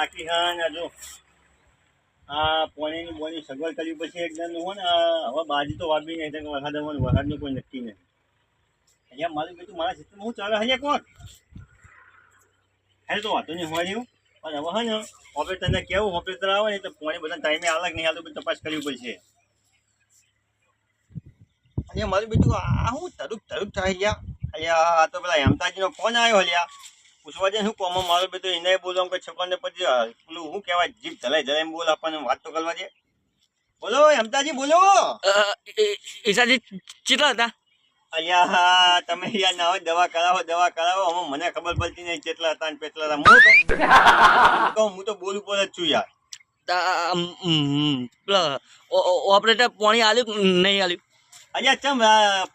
બાકી હા ને હજુ આ પોણીની બોની સગવડ કરી પછી એકદમ હોય ને હવે બાજી તો વાપી નહીં કે વરસાદ આવવાનો વરસાદનું કોઈ નક્કી નહીં. અહીંયા મારું કીધું, મારા ક્ષેત્રમાં હું ચાલે, અહીંયા કોણ? હે, તો વાંધો નહીં હોય રહ્યું પણ હવે હા ને ઓપરેટરને કેવું ઓપરેટર આવે ને, તો પોણી બધા ટાઈમે અલગ નહીં બધું તપાસ કરવી પડશે. અને મારું બીજું આ હું તરુક તરુક થાય ગયા અહીંયા આ તો પેલા હેમતાજીનો ફોન આવ્યો લ્યા. પૂછવા જાય શું કોમો મારો તો એને બોલો કે છોકરાને પછી પેલું શું કહેવાય? જીભ જલાઈ એમ બોલ આપણને વાત તો કરવા દે. બોલો હેમતાજી બોલો. ઈશાજી કેટલા હતા? અહીંયા તમે યાર ના હોય દવા કરાવો દવા કરાવો. અમે મને ખબર પડતી નહીં કેટલા હતા ને કેટલા હતા. હું તો- હું તો બોલ ઉપર જ છું યાર. ઓપરેટર પાણી આલ્યું નહીં આલ્યું? અહીંયા ચમ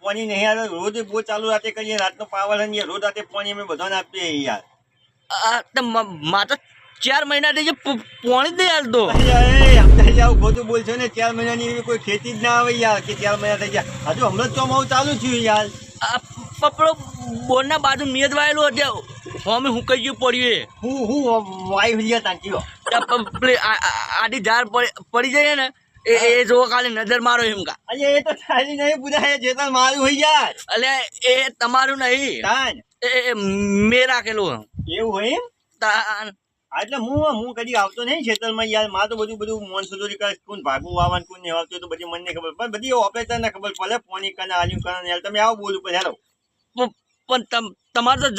પાણી નહીં આવે રોજ બહુ ચાલુ રાતે કરીએ રાતનો પાવર અને રોજ રાતે પાણી અમે બધાને આપીએ યાર. આ તો મ- ચાર મહિના થઈ પાણી નહીં હાલતો અરે, આવું ખોટું બોલશો ને ચાર મહિનાની એવી કોઈ ખેતી જ ના આવે યાર કે ચાર મહિના થઈ ગયા. હજુ હમણાં ચોમાવું ચાલુ થયું યાર. આ પપડો બોરના બાજુ મેદ વાયેલું હતું અમે હું કઈ ગયું પડ્યું એ હું હું વાયુ ગયા આ- આડી ઝાડ પડી જાય ને એ જો ખાલી નજર મારો એમ કા. અલે એ તો ખાલી નહીં બુધાય જેતન મારું હોય યાર. અલે એ તમારું નહીં. તાન. એ મેં રાખેલું એવું હોય એમ? તાન. એટલે હું હું કદી આવતો નહીં ખેતરમાં યાર. માં તો બધું બધું મોન સુધી કરે કોણ ભાગવું વાવન કોણ નહીં આવતું તો બધી મને ખબર પણ બધી ઓપરેટર ને ખબર પડે. ફોની કને આલ્યું કને યાર. તમે આવો બોલું ઉપર હેલો. પણ તમ તમારે તો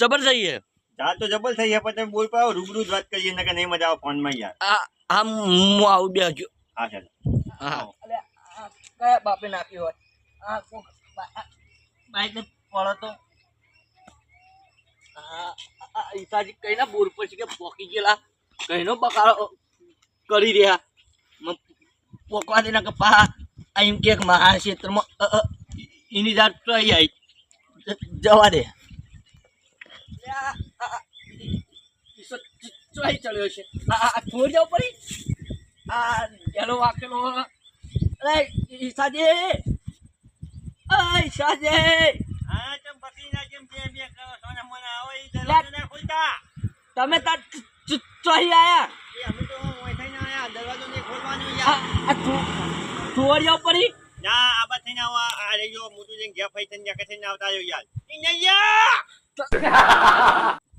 જબર જઈએ જા તો જબર થઈ પણ તમે બોલ પાવો રૂબરૂ જ વાત કરીએ ને કે નહીં મજા આવે ફોનમાં યાર. આ આ હું આવું બે હા ચાલો હા કયા બાપે નાખ્યું હોય આ બાઈક ને પડો તો ઈસાજી કઈ ના બોર પર કે પોકી ગયેલા કઈનો બકાળો કરી રહ્યા પોકવા દેના કે પા એમ કે મહા ક્ષેત્રમાં એની જાત તો આવી જવા દે ચોઈ ચડ્યો છે આ થોડી જાવ પડી આ એનો વાકેલો અરે ઈસાજી અય ઈસાજી હા તમ બકરીના જેમ બે બે કરો છો ને મને આવો ઈ લા- ના ખોલતા. તમે તાર ચોહી આયા? અમે તો ઓય થઈને આયા દરવાજો નહીં ખોલવાનો યાર. આ ચોરિયા પડી ના આ બા થઈને આવો આ મોટું જઈને ગયા ફઈ થઈને ગયા થઈને આવતા રહ્યો યાર.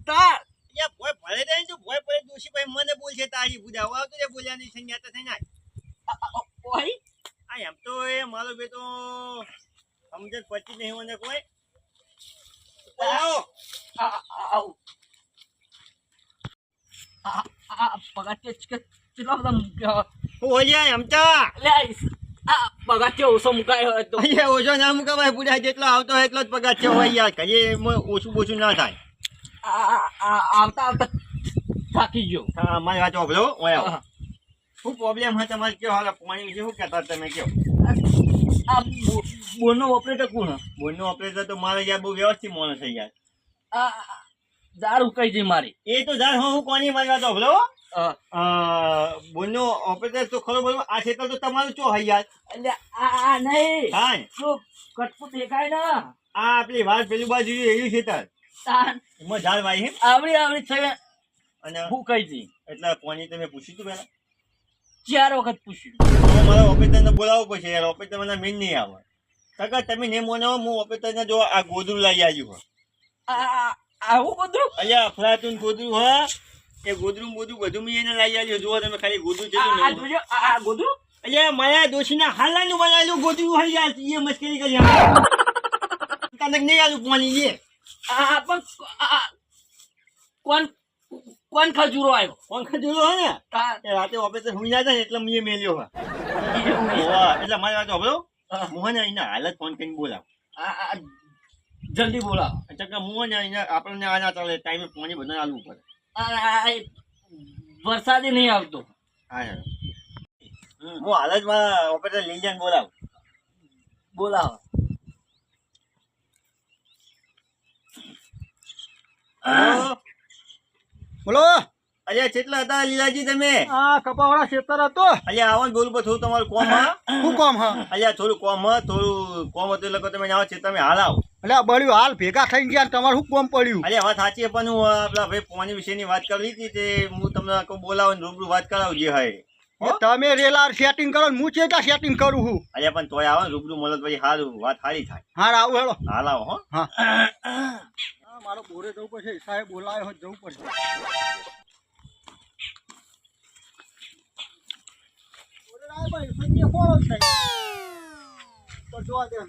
ઈ યા ભોય ભલે દે તું ભોય પડે દોશી ભાઈ મને બોલશે તારી પૂજા. આવતું રે બોલ્યા નહીં તો થઈને આય. આ. એમ તો એ મારો બેટો સમજણ પડતી નહીં મને કોઈ. આવો. આવ. પગાટે ચકે ચલો બધા ઓલિયા એમતા લે આ પગાટે ઓછો મુકાયો હોય તો. અહીંયા ઓછો ના મુકાવાય પૂજા જેટલો આવતો હોય એટલો જ પગાર છે હોય યાર. કહીએ ઓછું ઓછું ના થાય. આવતા આવતા થાકી ગયો હા મારી વાત ઓભલો ઓય હા. શું પ્રોબ્લેમ હોય તમારે? કયો હાલ પાણી વિશે શું કહેતા તમે કયો? આ બોનનો ઓપરેટર કોણ બોનનો ઓપરેટર તો મારે યાર બહુ વ્યવસ્થિત માણસ છે યાર. આ દારૂ કઈ જઈ મારી. એ તો જાણ હું કોની મારી વાત ઓભલો અ, ઓપરેટર તો ખરો બોલો આ ક્ષેત્ર તો તમારું ચો હૈ યાર. એટલે આ આ નહીં. હા. શું કટકું દેખાય ને. આ આપણી વાત પેલી બાજુ એવી ક્ષેત્ર તાન. એમાં ઝાડ વાય હે? આવડી આવડી થઈ અને હું કઈ જી એટલે કોની તમે પૂછ્યું તું પેલા ચાર વખત પૂછ્યું. હું મારા ઓપરેટરને બોલાવવું પડશે યાર ઓપરેટર મને મેન નહીં આવે. કાકા તમે નહીં મોનો હું ઓપરેટરને જો આ ગોદરું લઈ આવ્યું આ- આવું બધું અહીંયા અફલાતુન ગોદરું હા. એ ગોદરું બોદરું બધું મેં એને લઈ આવ્યું. જુઓ તમે ખાલી ગોદરું જોજો આ ગોદરું? અહીંયા માયા દોશીના હાલાનું બનાવેલું ગોદરું હોય યાર એ મસ્કરી કરી તને નહીં આવ્યું પાણી એ આ પણ કોણ કોણ ખજૂરો આવ્યો કોણ ખજૂરો હોય ને? રાતે ઓફિસે સુઈ જાય ને એટલે મેં મેલ્યો. હોવા. એટલે મારી વાત સાંભળો. મોહન હું ને એના હાલત ફોન કરીને બોલાવો. આ આ જલ્દી બોલાવો. એટલે કે મોહન અહીંયા આપણને આ આના ચાલે ટાઈમે પાણી બધાને આલવું પડે. વરસાદે નહીં આવતો. હા. હું. હાલત મારા ઓપરેટર લઈ જાય બોલાવ. બોલાવો. બોલો. અલ્યા કેટલા હતા લીલાજી તમે? આ કપાવાળા ખેતર હતો. અલ્યા આવો બોલું પણ થોડું તમારું કોમ હા? શું કોમ હા? અલ્યા થોડું કોમ હા? થોડું કોમ હતું એટલે તમે આવો છે તમે હાલ આવો. એટલે બળ્યું હાલ ભેગા થઈ ગયા તમારું શું કોમ પડ્યું? અરે વાત સાચી પણ હું આપણા ભાઈ પોની વિશેની વાત કરવી હતી તે હું તમને બોલાવો ને રૂબરૂ વાત કરાવજે હા તમે રેલા સેટિંગ કરો હું ત્યાં સેટિંગ કરું છું? અરે પણ તોય આવો રૂબરૂ મળે તો પછી સારું વાત સારી થાય. હા આવું હેલો. હાલ આવો હા. હા, મારો બોરે જવું પડશે સાહેબ બોલાયો તો જવું પડશે. તો જોવા દે.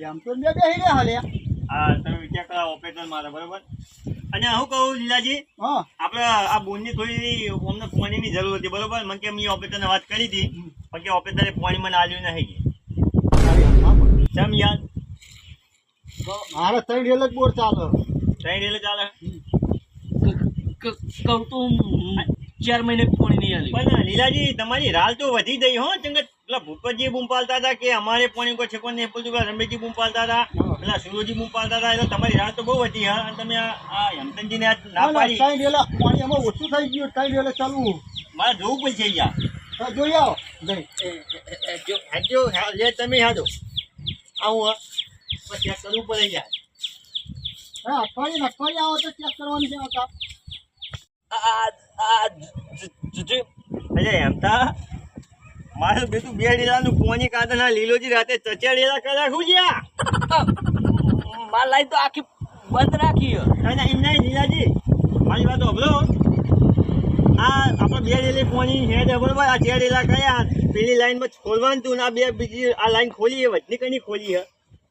એમ તો મેં બેહી રહ્યા હાલ્યા. હા તમે વિચાર કરાવો ઓપરેટર મારે બરોબર? અને હું કહું લીલાજી હા. આપણે આ બોનની થોડી અમને પાણીની જરૂર હતી બરોબર? મને કે મેં ઓપરેટરને વાત કરી હતી? પણ ઓફિસરે ઓપરેટરે મને આલ્યું નહીં. કેમ યાર? તો મારે ત્રણ રેલ જ બોર ચાલે. ત્રણ રેલ ચાલે? કહું તો ચાર મહિને પોણી નહીં આલી. પણ લીલાજી તમારી રાલ તો વધી ગઈ હો. ચંગત પેલા ભૂપતજી બૂમ પાલતા હતા કે અમારે પોણી કોઈ છકો નહીં પેલું પેલા રમેશજી બૂમ પાલતા હતા. પેલા સુરોજી બૂમ પાલતા હતા. એટલે તમારી રાલ તો બહુ વધી હા. અને તમે આ આ હેમચંદજીને આજ ના પાડી. ત્રણ રેલા પાણી એમાં ઓછું થઈ ગયું. ત્રણ રેલા ચાલવું. મારે જોવું પડશે યાર. તો જોઈ આવો. નહીં હાજો લે તમે હાજો. આવું ચેક કરવું પડે યાર. હા અઠવાડિયે અઠવાડિયે આવો તો ચેક કરવાની છે જ- અરે એમ તા મારું બેટું બે ડેલાનું પોની કાંદના લીલોજી રાતે ચચા ડેલા કર્યા શું જ્યાં? માર લાઈ તો આખી બંધ રાખી હે. ના ના એમ લીલાજી. મારી વાત સાંભળો. આ આપણે બે હે છે બરોબર? આ ચાર ડેલા કયા? પેલી લાઈનમાં ખોલવાનું તું ને આ બે બીજી આ લાઈન ખોલી એ વચની કઈ ખોલી હે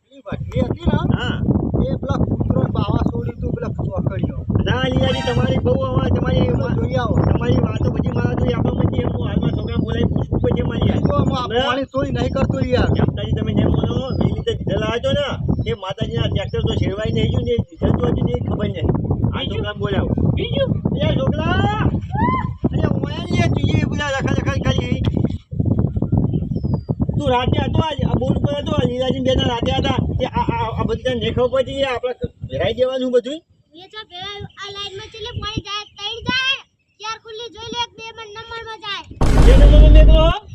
પેલી હતી ને? હા. એ પેલા કૂતરો બાવા છોડી તું પેલા ચોકડીઓ ના લીલાજી તમારી બહુ હવે તમારી જોઈ આવો. તમારી વાતો પછી મારા જોઈ આપણા મંદી હું હાલમાં છોકરા બોલાવી પૂછવું પડશે મારી. જો પાણી થોડી નહીં કરતો યાર. માતાજી તમે જેમ બોલો એ રીતે દીધેલ આવ્યો ને એ માતાજીના ટ્રેક્ટર તો શેરવાઈ નહીં ગયું ને દીધેલ તો હજી નહીં ખબર નહીં. આ છોકરા બોલાવો. બીજું? એ છોકરા! તું રાતે હતો આજ આ બોર્ડ પર હતો લીલાજી બેન રાતે હતા કે આ આ બધી નહીં ખબર પડી આપણે ભેરાઈ દેવાનું બધું વેચો પેલા આ લાઈનમાં ચલે પાણી જાય તઈ જાય ચાર ખુલ્લી જોઈ લે એક બે નંબરમાં જાય બે નંબરનો મેઘલો હા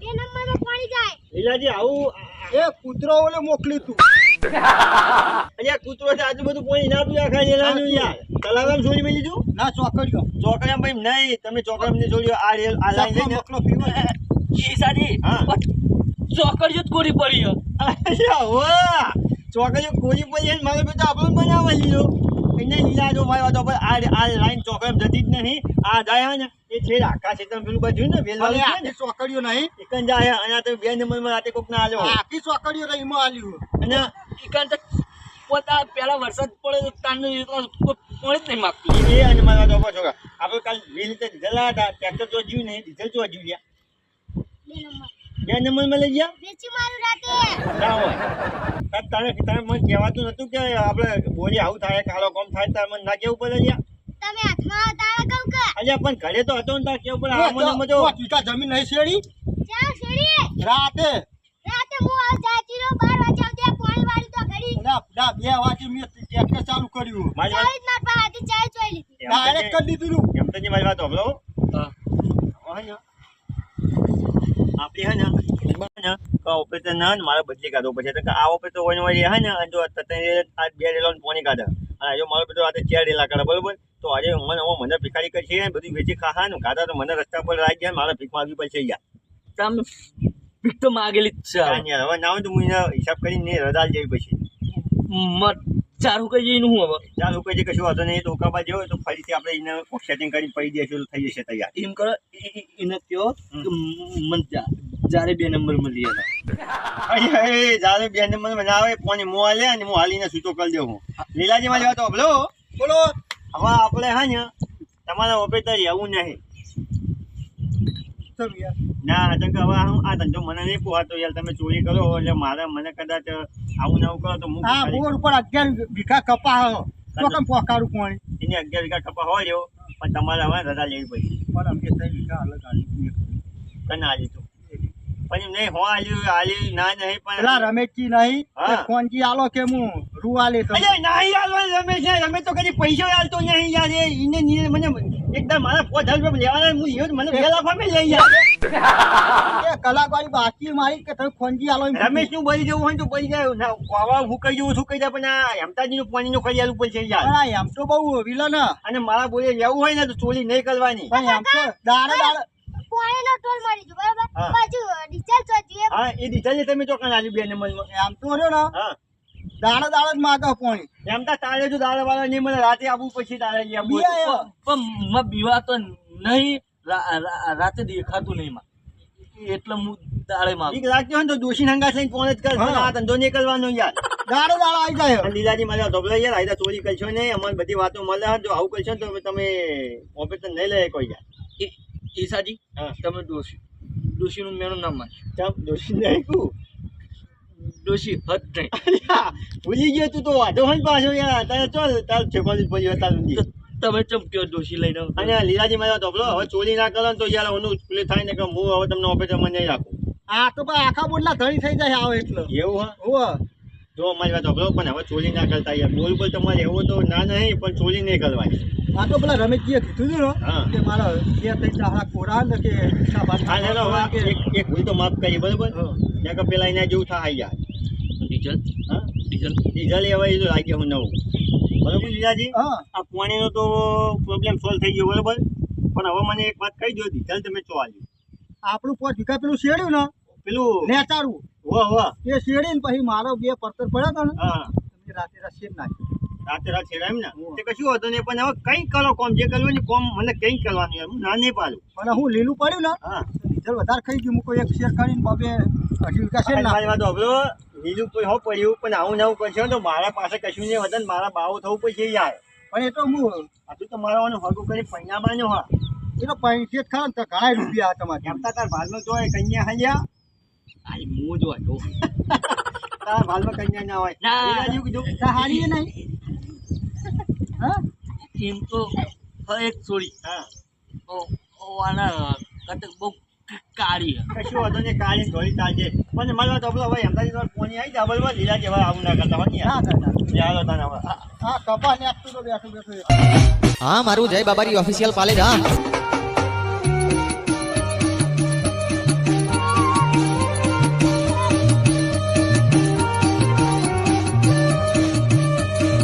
બે નંબર પાણી જાય. લીલાજી આવું એ કૂતરો ઓલે મોકલી તું. અહીંયા કૂતરો છે આજુ બધું કોઈ ના પીવા ખાઈ લેવાનું યાર. તલાવામ છોડી મેલી તું ના ચોકડીઓ. ચોકડામ ભાઈ નહીં તમે ચોકડામ છોડ્યો આ રેલ આ લાઈન લઈને. મોકલો પીવો. ઈસાજી હા. ચોકડીઓ જ કોરી પડી વાહ. ચોકડીઓ કોઈ પડી મારો બેટો આપણને બનાવવા લીધો એને લીલા જો ભાઈ વાતો પર આ આ લાઈન ચોકડામ જતી જ નહીં. આ જાય ને. એ છે આખા ક્ષેત્રમાં પેલું બધું ને વેલ ભલે છે ને? ચોકડીઓ નહીં. એક જ જાય અને તો બે નંબરમાં રાતે કોક ના આલ્યો આખી ચોકડીઓ રહી એમાં આલ્યું. અને ઈકાન તો પોતા પેલા વરસાદ પડે તો એટલો પાણી જ નહીં માગતું એ અને મારા પર છોકરા આપણે કાલ વેલ રીતે દીધેલા હતા ટ્રેક્ટર તો જીવ નહીં ડીઝલ તો જીવ ગયા બે નંબર લઈ ગયા? વેચી મારું રાતે. ના મને કહેવાતું નતું કે આપણે બોલી આવું થાય કાળો કોમ થાય તારે મને ના કેવું પડે લ્યા. તમે હાથમાં આવતા કહું કે અલ્યા પણ ઘરે તો હતો ને તાર કેવું પણ એ આ મને તો મજો. પાંચ વીઘા જમીન નહીં શેડી ચાલ શેડી રાતે. રાતે હું આ જાતી રહો બાર વાગે આવતી પાણી વાળી તો ઘડી. ના ના બે વાગે મેં ટ્રેક્ટર ચાલુ કર્યું. મારી વાત માર પાસે હતી ચાલ ચોઈ લીધી. ના ડાયરેક્ટ તો કરી દીધું એમ તો જી મારી વાત સાંભળો. હા. ને આપણી હે ને ને ઓપરેટર ના ને મારે બદલી કાઢવો પછી આ ઓપરેટર હોય ને હે ને જો તને આ બે રેલો પોણી કાઢે. અને જો મારો બેટો રાતે ચાર રેલા કાઢે બરોબર? તો આજે મને હું મને ભિખારી છે બધું વેચી ખાહા ને કાઢા તો મને રસ્તા પર રાખી ગયા મારા ભીખ માગવી પડશે યાર. તમે ભીખ તો માગેલી જ છે. હવે ના હોય તો હું એના હિસાબ કરીને રદાલ જેવી પછી. ચાર ચારું કઈ જઈને હું હવે? ચાર હું કહી કશું વાંધો નહીં તો ઉકાબા જેવો તો ફરીથી આપણે એને સેટિંગ કરી પડી દઈશું થઈ જશે તૈયાર. એમ કરો એને કહો મન જ્યારે બે નંબર મળી અરે જારે બે નંબર મને આવે પોની મો હાલે અને હું હાલીને સૂતો કરી દઉં હું. લીલાજી માં તો બોલો. બોલો. હવે આપણે હા ને તમારા તો રહેવું નહીં. ના કેમ કે હવે હું આ ધંધો મને નહીં પોહાતો યાર તમે ચોરી કરો એટલે મારે મને કદાચ આવું નવું કરો તો હું ઉપર અગિયાર વીઘા કપા હો. તો કેમ પોકારું પાણી એની અગિયાર વીઘા કપા હોય રહ્યો પણ તમારે હવે રજા લેવી પડી. પણ અમે ત્રણ વીઘા અલગ તું? પણ નહીં હો આલ્યું આલ્યું ના નહીં પેલા રમેશજી નહીં ફોનજી આલો કે હું? રૂ આલે તો. અરે નહીં રમેશ રમેશ તો કદી પૈસા આલતો નહીં યાર. એ મને એકદમ મારા પોત હજાર રૂપિયા લેવાના હું ઈયો મને બે લાખ લઈ યાર કલાક વાળી બાકી મારી કે તમે ખોનજી આલો રમેશનું બળી જવું હોય તો બળી જાય. ના કહી જવું શું કહી જાય પણ આ હેમતાજી નું પાણી નું કરી આલું પડશે યાર. પણ એમ તો બહુ વિલન. અને મારા બોલે લેવું હોય ને તો ચોરી નહીં કરવાની. પણ એમ તો દાડે દાડે પોણીનો ટોલ મારી જો બરાબર? બાજુ ડિઝાઇન તો જોઈએ. હા એ દીધા તમે તો કાન આલી બેન મનમાં એમ તો રહ્યો ને? હા. દાડે દાડે જ માગે પોણી એમ તો તારે જો દાડા વાળા નહીં મને રાતે આવવું પછી તારે લઈ આવવું પણ માં બીવા તો નહીં રા- રા- રાતે દેખાતું નહીં માં એટલે હું દાડે માં બીક લાગતી ને તો નંગા લઈને ફોન જ કર. આ ધંધો નહીં કરવાનો યાર. દાડો દાડો આવી જાય. અને લીલાજી મારા ધોબલા યાર આયદા ચોરી કરશો નહીં અમારી બધી વાતો મળે છે. જો આવું કરશો તો તમે ઓફિસ નહીં લઈ કોઈ યાર. ઈસાજી હા. તમે દોષી દોષીનું મેનું નામ માન ચમ દોષી નહીં દોષી હદ નહીં. ભૂલી ગયો તું તો વાંધો હોય પાછો યાર તારે ચાલ તાર છેકોલી બોલી તાર તમે ચમ કયો ડોશી લઈને અને લીલાજી મારા ધોબલો હવે ચોરી ના કરો ને તો યાર ઓનું પેલું થાય ને કે હું હવે તમને ઓપરેશનમાં નહીં રાખું. આ તો ભાઈ આખા બોટલા ધણી થઈ જાય આવે એટલે. એવું હા. જો અમારી વાત ધોબલો પણ હવે ચોરી ના કરતા યાર. બોલ બોલ તમારે એવો તો ના નહીં પણ ચોરી નહીં કરવાની. આ તો પેલા રમેશજીએ કીધું હતું ને કે મારા બે ત્રણ ચાહડા કોરા ને કે એક એક ભૂલ તો માફ કરીએ બરોબર? ત્યાં કે પેલા એના જેવું થાય જાય ડીઝલ? હા? ડીઝલ? ડીઝલ એવા એ તો લાગે હું નવું. બરોબર લીલાજી? હા. આ પાણીનો તો પ્રોબ્લેમ સોલ્વ થઈ ગયો બરોબર? પણ હવે મને એક વાત કહી દો ડીઝલ તમે ચો આલ્યું? આપણું પોચ વીઘા પેલું શેડ્યું ને પેલું? નેચારું. હો હો એ શેડીને પછી મારો બે પરતર પડ્યા હતા ને હા. રાતે રાત શેડ નાખ્યો. રાતે રાત છેડા એમ ને. તે કશું હતું નહીં પણ હવે કંઈ કરો કોમ જે કરવું ને કોમ મને કંઈ કરવાનું યાર હું ના નહીં પાડું. પણ હું લીલું પાડ્યું ને? હા. ડીઝલ વધારે ખાઈ ગયું. કોઈ એક શેર કરીને બાબે અઢી શેડ મારી નાખ્યો વાત સાંભળો બીજું કોઈ હો પડ્યું પણ આવું નવું કરશો તો મારા પાસે કશું નહીં વધે મારા બાવું થવું પડશે યાર. પણ એ તો હું હજુ તો મારા હગું કરી પૈણા હા. એ તો પૈસે જ ખરા તો ઘણા રૂપિયા તમારે એમ તો તાર ભાલમાં જોય કન્યા હલ્યા આઈ હું જો આવ્યો ભાલમાં કન્યા ના હોય. ના. હારી નહીં. હા? એમ તો હ એક છોડી. હા. ઓ ઓ કટક બહુ કાળી. કશું વાંધો નહીં કાળી ધોળી ચાલશે પણ મારી વાત હવે અમદાવાદ પોણી આવી જાય બરોબર લીલા જેવા આવું ના કરતા હોય ને ના કરતા. ચાલો તાને હા કપા ને આપતું તો બેઠું બેઠું. હા મારું જય બાબારી ઓફિશિયલ પાલેજ હા.